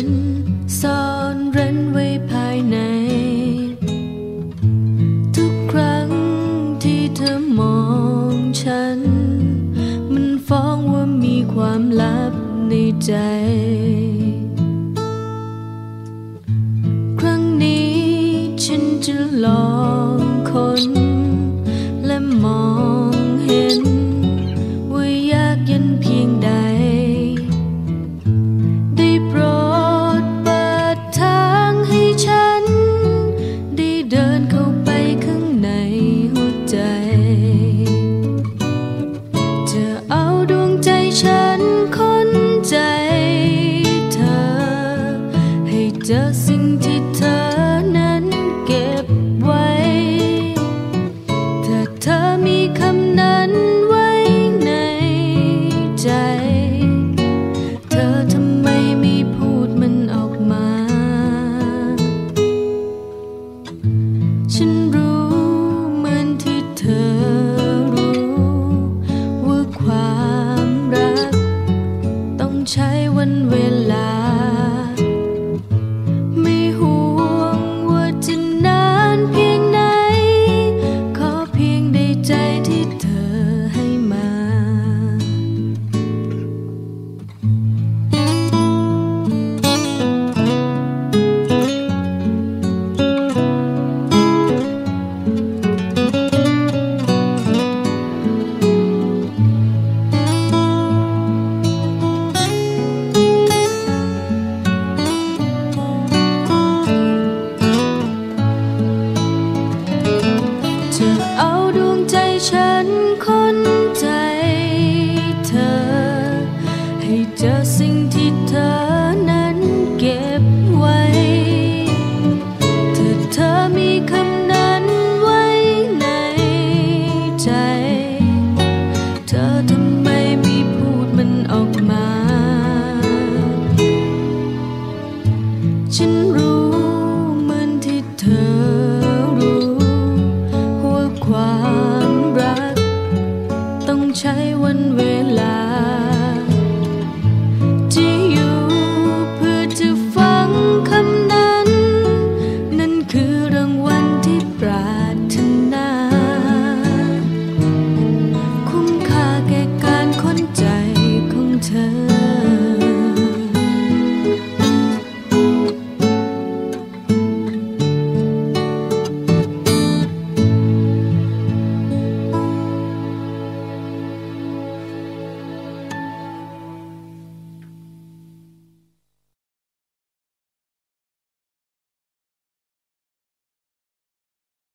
้นซ่อนเร้นไว้ภายใน ทุกครั้งที่เธอมองฉัน มันฟ้องว่ามีความลับในใจ ครั้งนี้ฉันจะลองคน just